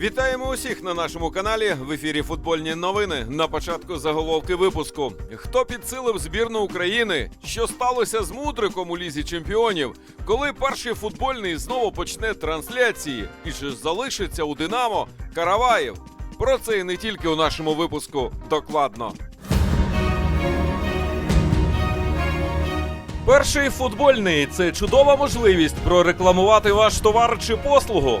Вітаємо усіх на нашому каналі. В ефірі футбольні новини. На початку заголовки випуску. Хто підсилив збірну України? Що сталося з мудриком у лізі чемпіонів? Коли перший футбольний знову почне трансляції? І чи залишиться у Динамо Караваєв? Про це і не тільки у нашому випуску. Докладно. Перший футбольний це чудова можливість прорекламувати ваш товар чи послугу.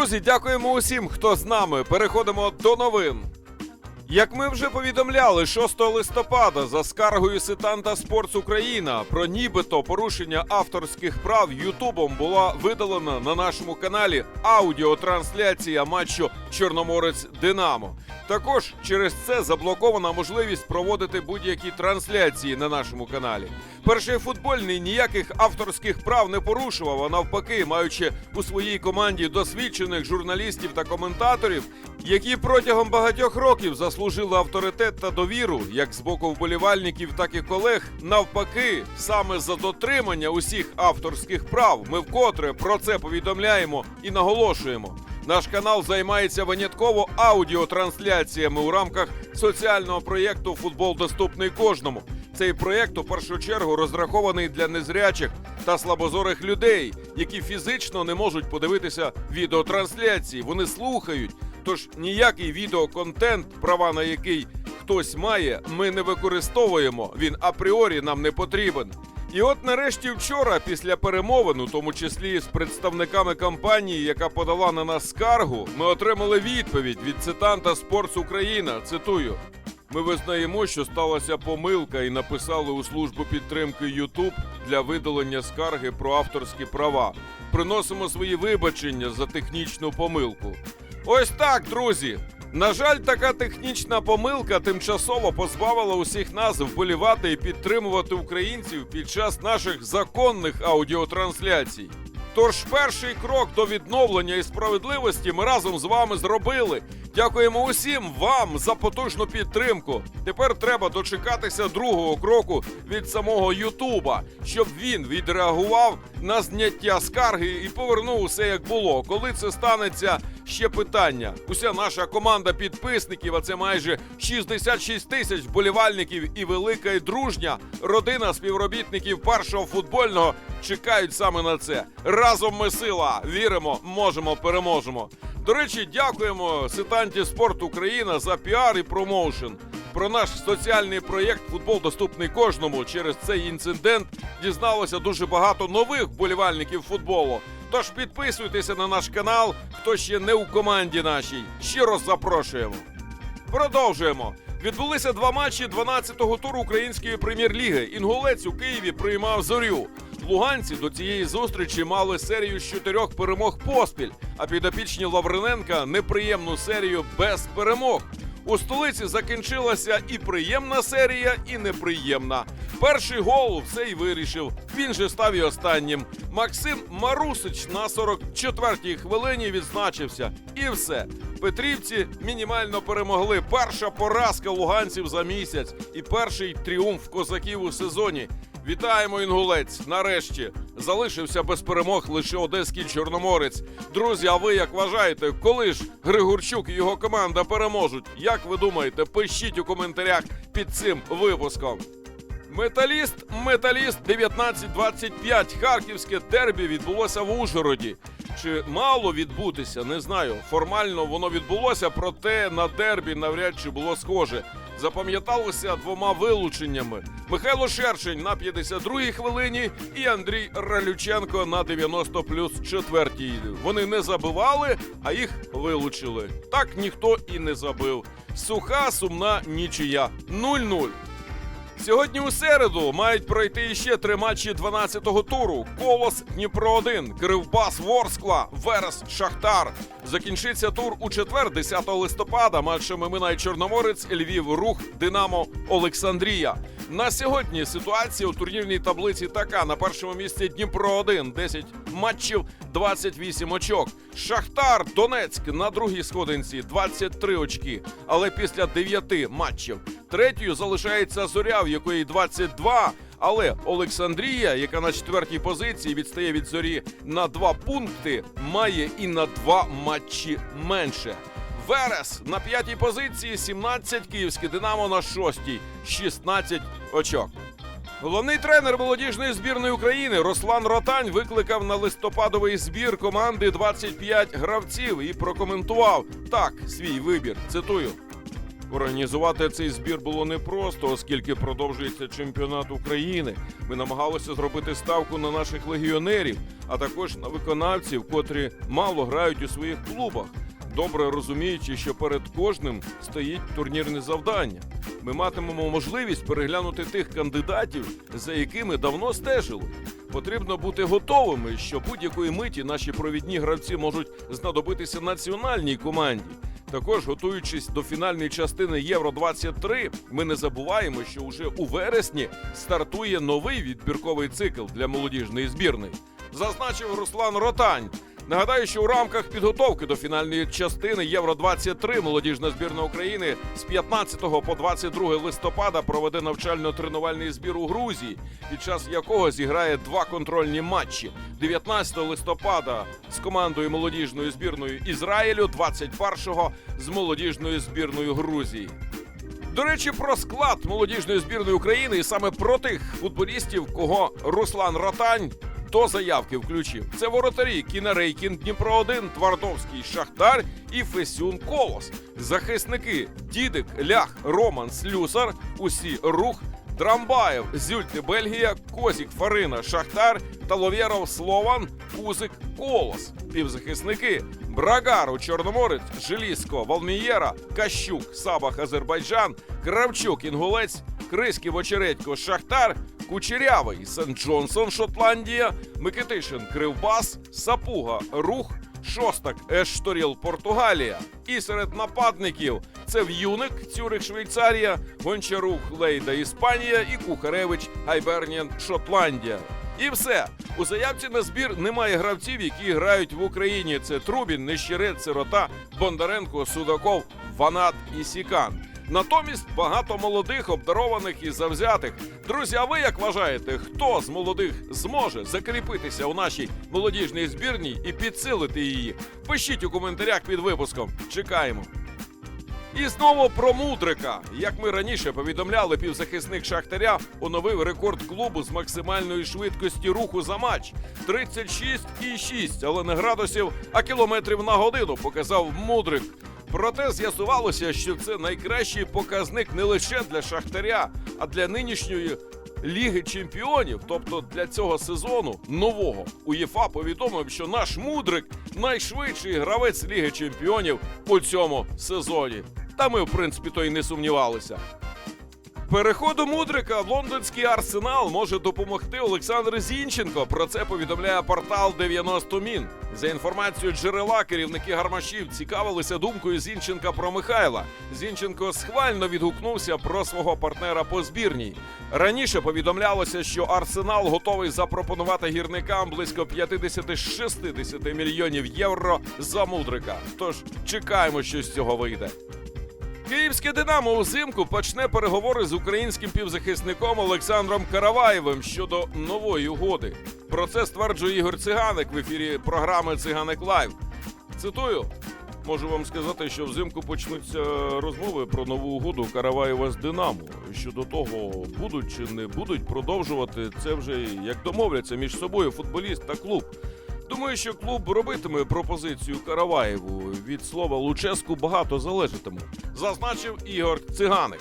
Друзі, дякуємо усім, хто з нами. Переходимо до новин. Як ми вже повідомляли, 6 листопада за скаргою Сетанта Спортс Україна про нібито порушення авторських прав Ютубом була видалена на нашому каналі аудіотрансляція матчу Чорноморець Динамо. Також через це заблокована можливість проводити будь-які трансляції на нашому каналі. Перший футбольний ніяких авторських прав не порушував, а навпаки, маючи у своїй команді досвідчених журналістів та коментаторів, які протягом багатьох років заслужили авторитет та довіру, як з боку вболівальників, так і колег. Навпаки, саме за дотримання усіх авторських прав ми вкотре про це повідомляємо і наголошуємо. Наш канал займається винятково аудіотрансляціями у рамках соціального проєкту Футбол доступний кожному. Цей проєкт у першу чергу розрахований для незрячих та слабозорих людей, які фізично не можуть подивитися відеотрансляції. Вони слухають. Тож ніякий відеоконтент, права на який хтось має, ми не використовуємо. Він апріорі нам не потрібен. І от нарешті вчора, після перемовин, у тому числі з представниками компанії, яка подала на нас скаргу, ми отримали відповідь від цитанта Спортс Україна. Цитую. Ми визнаємо, що сталася помилка і написали у службу підтримки YouTube для видалення скарги про авторські права. Приносимо свої вибачення за технічну помилку. Ось так, друзі. На жаль, така технічна помилка тимчасово позбавила усіх нас вболівати і підтримувати українців під час наших законних аудіотрансляцій. Тож перший крок до відновлення і справедливості ми разом з вами зробили. Дякуємо усім вам за потужну підтримку. Тепер треба дочекатися другого кроку від самого Ютуба, щоб він відреагував на зняття скарги і повернув усе як було. Коли це станеться, ще питання. Уся наша команда підписників, а це майже 66 тисяч вболівальників і велика і дружня родина співробітників першого футбольного чекають саме на це. Разом ми сила. Віримо, можемо, переможемо. До речі, дякуємо Ситанті Спорт Україна за піар і промоушен. Про наш соціальний проєкт Футбол доступний кожному. Через цей інцидент дізналося дуже багато нових вболівальників футболу. Тож підписуйтеся на наш канал, хто ще не у команді нашій. Щиро запрошуємо. Продовжуємо. Відбулися два матчі 12-го туру української прем'єр-ліги. Інгулець у Києві приймав зорю. Луганці до цієї зустрічі мали серію з чотирьох перемог поспіль, а підопічні Лавриненка неприємну серію без перемог. У столиці закінчилася і приємна серія, і неприємна. Перший гол все й вирішив. Він же став і останнім. Максим Марусич на 44-й хвилині відзначився. І все. Петрівці мінімально перемогли. Перша поразка луганців за місяць і перший тріумф козаків у сезоні. Вітаємо, інгулець! Нарешті залишився без перемог лише одеський чорноморець. Друзі, а ви як вважаєте, коли ж Григорчук і його команда переможуть? Як ви думаєте? Пишіть у коментарях під цим випуском. Металіст, металіст 1925. Харківське дербі відбулося в Ужгороді. Чи мало відбутися, не знаю. Формально воно відбулося, проте на дербі навряд чи було схоже. запам'яталося двома вилученнями: Михайло Шершень на 52-й хвилині і Андрій Ралюченко на 90 плюс четвертій. Вони не забивали, а їх вилучили. Так ніхто і не забив. Суха сумна нічия 0-0. Сьогодні у середу мають пройти ще три матчі 12-го туру: Колос Дніпро 1 Кривбас Ворскла, Верес Шахтар. Закінчиться тур у четвер, 10 листопада. Матчами Минай Чорноморець, Львів, Рух, Динамо, Олександрія. На сьогодні ситуація у турнірній таблиці така: на першому місці Дніпро 1 10 матчів, 28 очок. Шахтар Донецьк на другій сходинці 23 очки. Але після 9 матчів третьою залишається зоря, в якої 22. Але Олександрія, яка на четвертій позиції відстає від зорі на два пункти, має і на два матчі менше. Верес на п'ятій позиції 17, Київське Динамо на шостій 16 очок. Головний тренер молодіжної збірної України Руслан Ротань викликав на листопадовий збір команди 25 гравців і прокоментував так свій вибір. Цитую. Організувати цей збір було непросто, оскільки продовжується чемпіонат України. Ми намагалися зробити ставку на наших легіонерів, а також на виконавців, котрі мало грають у своїх клубах, добре розуміючи, що перед кожним стоїть турнірне завдання. Ми матимемо можливість переглянути тих кандидатів, за якими давно стежили. Потрібно бути готовими, що будь-якої миті наші провідні гравці можуть знадобитися національній команді. Також, готуючись до фінальної частини Євро 23 ми не забуваємо, що уже у вересні стартує новий відбірковий цикл для молодіжної збірної. Зазначив Руслан Ротань. Нагадаю, що у рамках підготовки до фінальної частини Євро 23 молодіжна збірна України з 15 по 22 листопада проведе навчально-тренувальний збір у Грузії, під час якого зіграє два контрольні матчі: 19 листопада з командою молодіжною збірною Ізраїлю, 21-го з молодіжною збірною Грузії. До речі, про склад молодіжної збірної України і саме про тих футболістів, кого Руслан Ротань до заявки включив. Це воротарі Кінарейкін, Дніпро 1 Твардовський Шахтар і Фесюн Колос. Захисники Дідик, Лях, Роман Слюсар, усі рух. Драмбаєв, Зюльти, Бельгія, Козік, Фарина, Шахтар, Таловєров, Слован, Кузик, Колос. Півзахисники Брагару, Чорноморець, Желіско, Валмієра, Кащук, Сабах, Азербайджан, Кравчук, Інгулець, Криськів, Очередько, Шахтар, Кучерявий, Сент Джонсон, Шотландія, Микитишин, Кривбас, Сапуга, Рух, Шостак, Ешторіл, Португалія. І серед нападників це В'юник, Цюрих, Швейцарія, Гончарук, Лейда, Іспанія і Кухаревич, Гайберніан, Шотландія. І все у заявці на збір немає гравців, які грають в Україні. Це Трубін, Нещерець, Сирота, Бондаренко, Судаков, Ванат і Сікан. Натомість багато молодих, обдарованих і завзятих. Друзі, а ви як вважаєте, хто з молодих зможе закріпитися у нашій молодіжній збірній і підсилити її? Пишіть у коментарях під випуском. Чекаємо. І знову про мудрика. Як ми раніше повідомляли, півзахисник Шахтаря оновив рекорд клубу з максимальної швидкості руху за матч 36,6, але не градусів, а кілометрів на годину показав мудрик. Проте з'ясувалося, що це найкращий показник не лише для Шахтаря, а для нинішньої Ліги Чемпіонів, тобто для цього сезону нового. УЄФА повідомив, що наш мудрик найшвидший гравець Ліги Чемпіонів у цьому сезоні. Та ми, в принципі, то й не сумнівалися. Переходу мудрика в лондонський арсенал може допомогти Олександр Зінченко. Про це повідомляє портал 90 Мін. За інформацією джерела, керівники гармашів цікавилися думкою Зінченка про Михайла. Зінченко схвально відгукнувся про свого партнера по збірній. Раніше повідомлялося, що Арсенал готовий запропонувати гірникам близько 50-60 мільйонів євро за мудрика. Тож чекаємо, що з цього вийде. Київське Динамо узимку почне переговори з українським півзахисником Олександром Караваєвим щодо нової угоди. Про це стверджує Ігор Циганик в ефірі програми Циганик Лайв. Цитую. Можу вам сказати, що взимку почнуться розмови про нову угоду Караваєва з Динамо. Щодо того, будуть чи не будуть продовжувати це вже як домовляться між собою футболіст та клуб. Думаю, що клуб робитиме пропозицію Караваєву. Від слова Луческу багато залежатиме, зазначив Ігор Циганик.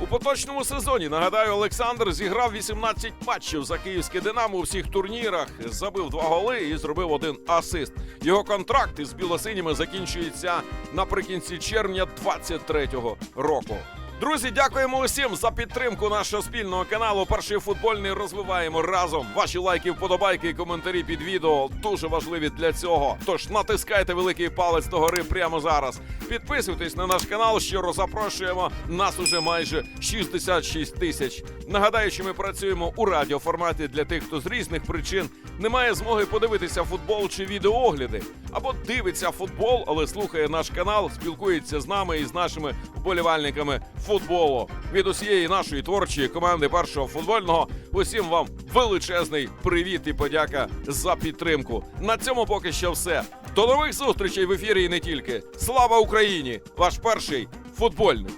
У поточному сезоні нагадаю, Олександр зіграв 18 матчів за київське Динамо у всіх турнірах, забив два голи і зробив один асист. Його контракт із білосиніми закінчується наприкінці червня 23-го року. Друзі, дякуємо усім за підтримку нашого спільного каналу. Перший футбольний розвиваємо разом. Ваші лайки, вподобайки і коментарі під відео дуже важливі для цього. Тож натискайте великий палець догори прямо зараз. Підписуйтесь на наш канал. Щиро запрошуємо. Нас уже майже 66 тисяч. Нагадаю, що ми працюємо у радіоформаті для тих, хто з різних причин не має змоги подивитися футбол чи відеоогляди, або дивиться футбол, але слухає наш канал, спілкується з нами і з нашими вболівальниками футболу. Від усієї нашої творчої команди першого футбольного усім вам величезний привіт і подяка за підтримку. На цьому поки що все. До нових зустрічей в ефірі і не тільки. Слава Україні! Ваш перший футбольний.